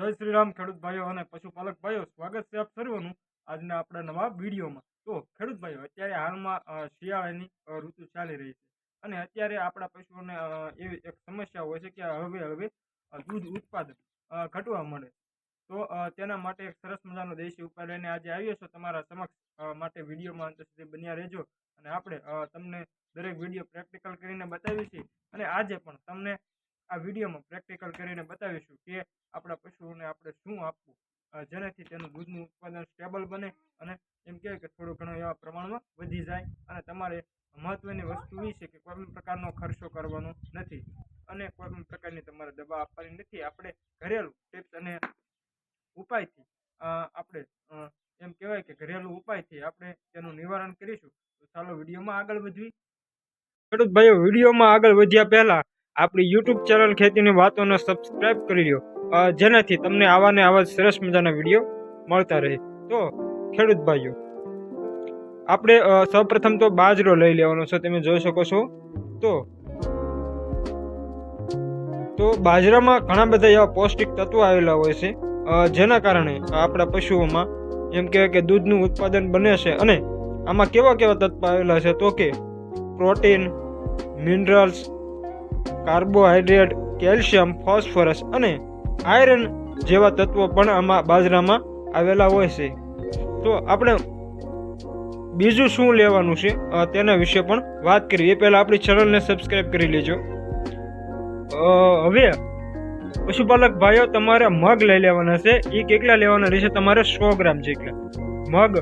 જય શ્રી રામ ખેડૂત ભાઈઓ અને પશુપાલક ભાઈઓ, સ્વાગત છે આપ સર્વનું આજના આપણા નવા વિડીયોમાં. તો ખેડૂત ભાઈઓ, અત્યારે હાલમાં શિયાળાની ઋતુ ચાલી રહી છે. અને અત્યારે આપણા પશુઓને એવી એક સમસ્યા હોય છે કે હવે હવે દૂધ ઉત્પાદન ઘટવા મળે તો તેના માટે એક સરસ મજાનો દેશી ઉપાય લઈને આજે આવ્યો છો. તમારા સમક્ષ માટે વિડીયોમાં અંત સુધી બન્યા રહેજો. અને આપણે તમને દરેક વીડિયો પ્રેક્ટિકલ કરીને બતાવીએ છીએ. અને આજે પણ તમને આ વિડીયોમાં પ્રેક્ટિકલ કરીને બતાવીશું કે આપણા પશુઓને આપણે શું આપવું. જેનાથી તેનું દૂધનું ઉત્પાદન સ્ટેબલ બને અને એમ કહેવાય કે થોડું ઘણું એવા પ્રમાણમાં વધી જાય અને તમારે મહત્વની વસ્તુ એ છે કે કોઈ પણ પ્રકારનો ખર્ચો કરવાનો નથી અને કોઈ પણ પ્રકારની તમારે દવા આપવાની નથી. આપણે ઘરેલું ટિપ્સ અને ઉપાયથી આપણે એમ કહેવાય કે ઘરેલું ઉપાયથી આપણે તેનું નિવારણ કરીશું. તો ચાલો વિડીયોમાં આગળ વધવી. ખેડૂત ભાઈઓ, વિડીયોમાં આગળ વધ્યા પહેલા આપણી યુટ્યુબ ચેનલ ખેતીની વાતોને સબસ્ક્રાઇબ કરી લો જેનાથી તમને આવા ને આવા સરસ મજાના વીડિયો મળતા રહે. તો, ખેડૂત ભાઈઓ, આપણે સૌપ્રથમ તો બાજરો લઈ લેવાનો છે, તમે જોઈ શકો છો. તો તો બાજરામાં ઘણા બધા એવા પૌષ્ટિક તત્વો આવેલા હોય છે. જેના કારણે આપણા પશુઓમાં એમ કહેવાય કે દૂધનું ઉત્પાદન બને છે અને આમાં કેવા કેવા તત્વ આવેલા છે, તો કે protein, minerals carbohydrate calcium, phosphorus અને આયરન જેવા તત્વો પણ આમાં બાજરામાં આવેલા હોય છે. તો આપણે બીજું શું લેવાનું છે? તેના વિશે પણ વાત કરીએ. પહેલાં આપણી ચેનલને સબસ્ક્રાઈબ કરી લેજો. હવે પશુપાલક ભાઈઓ, તમારે મગ લઈ લેવાના છે. એ કેટલા લેવાના રહેશે? તમારે સો ગ્રામ જેટલા. મગ,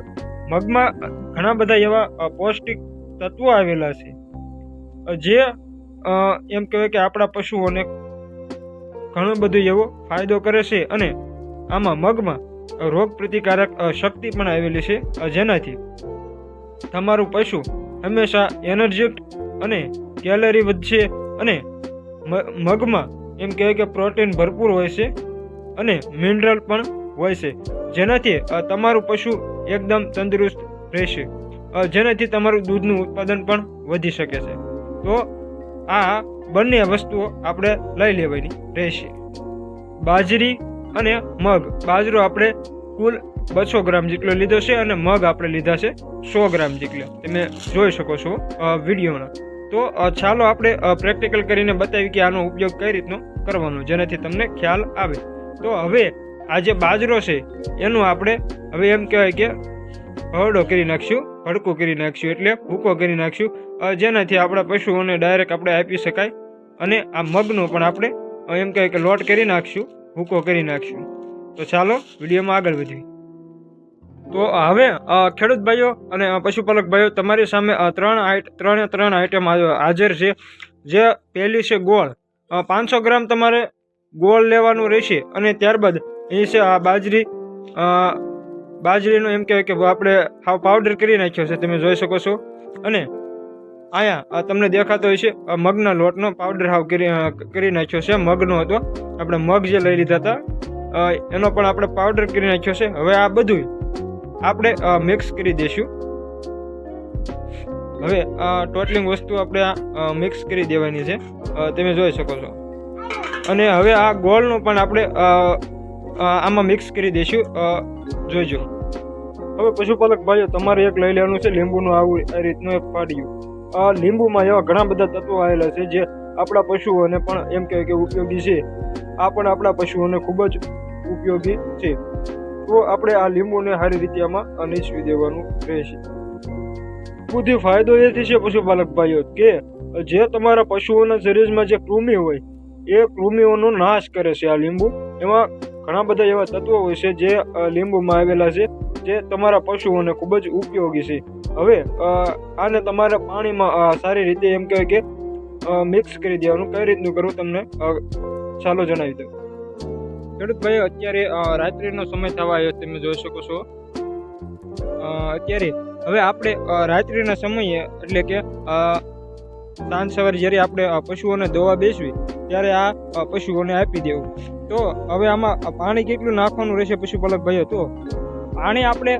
મગમાં ઘણા બધા એવા પૌષ્ટિક તત્વો આવેલા છે. જે એમ કહેવાય કે આપણા પશુઓને ઘણો બધો એવો ફાયદો કરે છે અને આમાં મગમાં રોગ પ્રતિકારક શક્તિ પણ આવેલી છે જેનાથી તમારું પશુ હંમેશા એનર્જેટિક અને કેલરી વધશે અને મગમાં એમ કહેવાય કે પ્રોટીન ભરપૂર હોય છે અને મિનરલ પણ હોય છે, જેનાથી તમારું પશુ એકદમ તંદુરસ્ત રહેશે જેનાથી તમારું દૂધનું ઉત્પાદન પણ વધી શકે છે. તો આ બંને વસ્તુઓ આપણે લઈ લેવાની રહેશે. બાજરી અને મગ. બાજરો આપણે કુલ બસો ગ્રામ જેટલો લીધો છે અને મગ આપણે લીધા છે સો ગ્રામ જેટલા. તમે જોઈ શકો છો વિડીયોમાં. તો ચાલો આપણે પ્રેક્ટિકલ કરીને બતાવી કે આનો ઉપયોગ કઈ રીતનો કરવાનો, જેનાથી તમને ખ્યાલ આવે. તો હવે, આ જે બાજરો છે, એનું આપણે હવે એમ કહેવાય કે હળડો કરી નાખશું, હડકું કરી નાખશું, એટલે ભૂકો કરી નાખશું જેનાથી આપણા પશુઓને ડાયરેક્ટ આપણે આપી શકાય અને આ મગનો પણ આપણે એમ કહેવાય કે લોટ કરી નાખશું, ભૂકો કરી નાખશું. તો ચાલો, વિડીયોમાં આગળ વધીએ. તો હવે ખેડૂત ભાઈઓ અને પશુપાલક ભાઈઓ, તમારી સામે ત્રણ આઈટ ત્રણે ત્રણ આઈટમ હાજર છે. જે પહેલી છે ગોળ. પાંચસો ગ્રામ તમારે ગોળ લેવાનું રહેશે અને ત્યારબાદ એ છે આ બાજરી. બાજરીનું એમ કહેવાય કે આપણે હાવ પાવડર કરી નાખ્યો છે, તમે જોઈ શકો છો. અને અહીંયા તમને દેખાતો હોય છે મગના લોટનો પાવડર હાવ કરી કરી નાખ્યો છે, મગનો હતો. આપણે મગ જે લઈ લીધા હતા એનો પણ આપણે પાવડર કરી નાખ્યો છે. હવે આ બધું આપણે મિક્સ કરી દઈશું હવે આ ટોટલિંગ વસ્તુ આપણે મિક્સ કરી દેવાની છે. તમે જોઈ શકો છો. અને હવે આ ગોળનો પણ આપણે આમાં મિક્સ કરી દઈશું જોઈજો. હવે પશુપાલક ભાઈઓ, તમારે એક લઈ લેવાનું છે, લીંબુનું આવું આ રીતનું એક પાડ્યું. આ લીંબુમાં એવા ઘણા બધા તત્વો આવેલા છે જે આપણા પશુઓને પણ એમ કહેવાય કે ઉપયોગી છે. આ પણ આપણા પશુઓને ખૂબ જ ઉપયોગી છે. તો આપણે આ લીંબુને સારી રીતે આમાં નીચવી દેવાનું રહેશે. બુદ્ધિ ફાયદો એ થશે પશુપાલક ભાઈઓ, કે જે તમારા પશુઓના શરીરમાં જે કૃમિ હોય, એ કૃમિઓનો નાશ કરે છે આ લીંબુ. એમાં ઘણા બધા એવા તત્વો હોય છે જે લીંબુમાં આવેલા છે, જે તમારા પશુઓને ખૂબ જ ઉપયોગી છે. હવે આને તમારે પાણીમાં સારી રીતે એમ કહેવાય કે મિક્સ કરી દેવાનું. કઈ રીતનું કરવું તમને? ચાલો જણાવી દઉં. ખેડૂત ભાઈ અત્યારે રાત્રિનો સમય થવા આવ્યો તમે જોઈ શકો છો. અત્યારે, હવે આપણે રાત્રિના સમયે, એટલે કે સાંજ સવારે જ્યારે આપણે પશુઓને દવા બેસવી, ત્યારે આ પશુઓને આપી દેવું. તો, હવે આમાં પાણી કેટલું નાખવાનું રહેશે પશુપાલક ભાઈઓ? તો, પાણી આપણે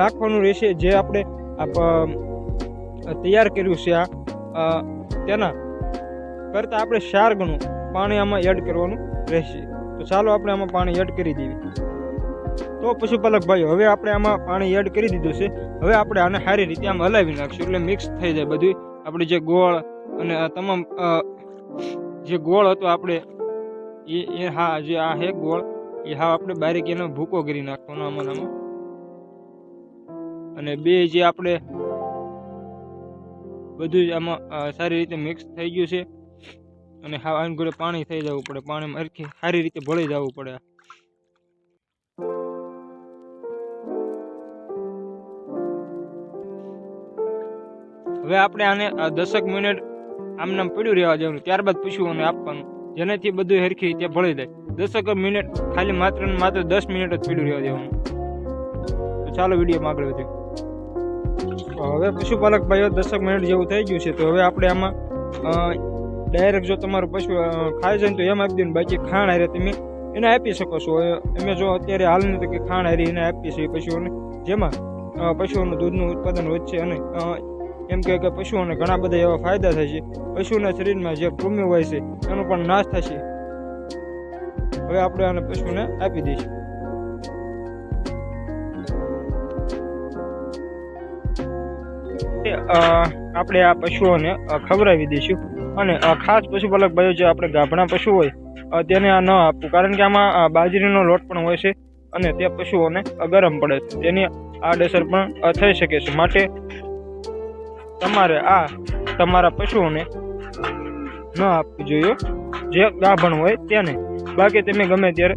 નાખવાનું રહેશે જે આપણે આ પ- તૈયાર કર્યું છે આ. તેના કરતાં આપણે ચાર ગણું પાણી આમાં એડ કરવાનું રહેશે. તો ચાલો આપણે આમાં પાણી એડ કરી દેવી તો પશુપાલક ભાઈ હવે આપણે આમાં પાણી એડ કરી દીધું છે. હવે આપણે આને સારી રીતે આમ હલાવી નાખશું એટલે મિક્સ થઈ જાય બધું. આપણે જે ગોળ અને આ તમામ જે ગોળ હતો આપણે, એ એ હા, જે આ હે ગોળ, એ હા આપણે બારીક એનો ભૂકો કરી નાખવાનો આમાં આમાં. અને બે જે આપણે બધું જ આમાં સારી રીતે મિક્સ થઈ ગયું છે. અને હા, આની જોડે પાણી થઈ જવું પડે. પાણીમાં હરખી સારી રીતે ભળી જવું પડે. હવે આપણે આને દસક મિનિટ આમનામ પડ્યું રહેવા દેવાનું. ત્યારબાદ પૂછવું અને આપવાનું. જેનાથી બધું હરખી રીતે ભળી જાય. દસક મિનિટ ખાલી માત્ર ને માત્ર દસ મિનિટ જ પડ્યું રહેવા દેવાનું. તો ચાલો વિડીયોમાં આગળ વધીએ. હવે પશુપાલક ભાઈઓ દસક મિનિટ જેવું થઈ ગયું છે, તો હવે આપણે આમાં ડાયરેક્ટ જો તમારું પશુ ખાય જાય ને તો એમ આપી દો ને બાકી ખાણ હારે તમે એને આપી શકો છો. અમે જો અત્યારે હાલની તકે ખાણ હારી એને આપીએ છીએ પશુઓને, જેમાં પશુઓનું દૂધનું ઉત્પાદન વધશે અને એમ કે કે પશુઓને ઘણા બધા એવા ફાયદા થાય છે. પશુના શરીરમાં જે કૃમિ હોય છે, એનો પણ નાશ થશે હવે આપણે આને પશુને આપી દઈશું. અ, આપણે આ પશુઓને ખવડાવી દઈશું. અને ખાસ પશુપાલક ભાઈઓ જે આપણે ગાભણા પશુ હોય તેને આ ન આપવું કારણ કે આમાં બાજરીનો લોટ પણ હોય છે અને તે પશુઓને ગરમ પડે છે. તેની આડઅસર પણ થઈ શકે છે. માટે તમારે આ તમારા પશુઓને ન આપવું જોઈએ. જે ગાભણ હોય તેને. બાકી તમે ગમે ત્યારે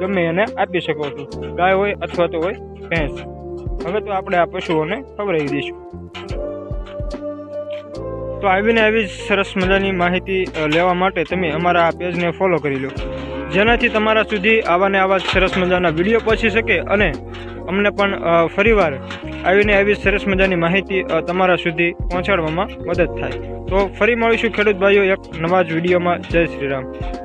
ગમે એને આપી શકો છો. ગાય હોય અથવા તો હોય ભેંસ. હવે તો આપણે આ પશુઓને ખવડાવી દઈશું. તો આવીને આવી જ સરસ મજાની માહિતી લેવા માટે તમે અમારા આ પેજને ફોલો કરી લો. જેનાથી તમારા સુધી આવા ને આવા સરસ મજાના વીડિયો પહોંચી શકે અને અમને પણ ફરીવાર આવીને આવી સરસ મજાની માહિતી તમારા સુધી પહોંચાડવામાં મદદ થાય. તો ફરી મળીશું ખેડૂત ભાઈઓ એક નવા જ વિડીયોમાં જય શ્રી રામ.